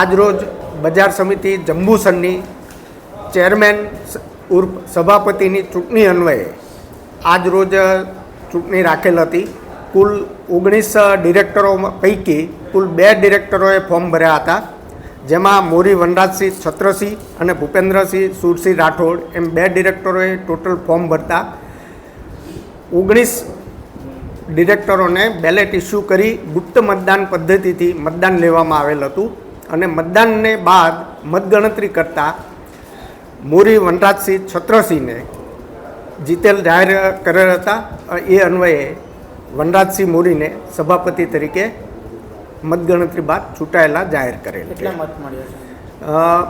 આજરોજ બજાર સમિતિ જંબુસરની ચેરમેન ઉર્ફ સભાપતિની ચૂંટણી અન્વયે આજરોજ ચૂંટણી રાખેલ હતી. કુલ ઓગણીસ ડિરેક્ટરો પૈકી કુલ બે ડિરેક્ટરોએ ફોર્મ ભર્યા હતા, જેમાં મોરી વનરાજસિંહ છત્રસિંહ અને ભૂપેન્દ્રસિંહ સુરસિંહ રાઠોડ એમ બે ડિરેક્ટરોએ ટોટલ ફોર્મ ભરતા. ઓગણીસ ડિરેક્ટરોને બેલેટ ઇસ્યુ કરી ગુપ્ત મતદાન પદ્ધતિથી મતદાન લેવામાં આવેલ હતું. અને મતદાનને બાદ મતગણતરી કરતાં મોરી વનરાજસિંહ છત્રસિંહને જીતેલ જાહેર કરેલ હતા. એ અન્વયે વનરાજસિંહ મોરીને સભાપતિ તરીકે મતગણતરી બાદ ચૂંટાયેલા જાહેર કરેલ છે. કેટલા મત મળ્યા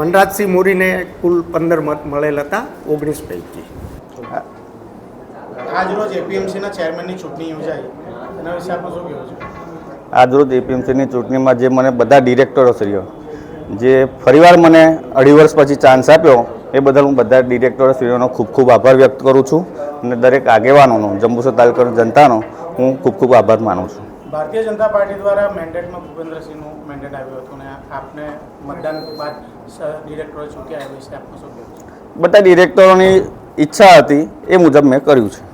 વનરાજસિંહ મોરીને કુલ પંદર મત મળેલ હતા ઓગણીસ પૈકી. આજરોજ એપીએમસીના ચેરમેનની ચૂંટણી યોજાઈ. એના વિશે આપણે શું કહેવું છે? આજરોજ એપીએમસીની ચૂંટણીમાં જે મને બધા ડિરેક્ટરો શ્રીઓ જે ફરીવાર મને અઢી વર્ષ પછી ચાન્સ આપ્યો એ બદલ હું બધા ડિરેક્ટરો શ્રીઓનો ખૂબ ખૂબ આભાર વ્યક્ત કરું છું અને દરેક આગેવાનોનો જંબુસર તાલુકાની જનતાનો હું ખૂબ ખૂબ આભાર માનું છું. ભારતીય જનતા પાર્ટી દ્વારા મેન્ડેટમાં ભૂપેન્દ્રસિંહનું મેન્ડેટ આવ્યું હતું અને આપને મતદાન બાદ ડિરેક્ટરો ચૂક્યા એ વિશે આપનું શું બધા ડિરેક્ટરોની ઈચ્છા હતી એ મુજબ મેં કર્યું છે.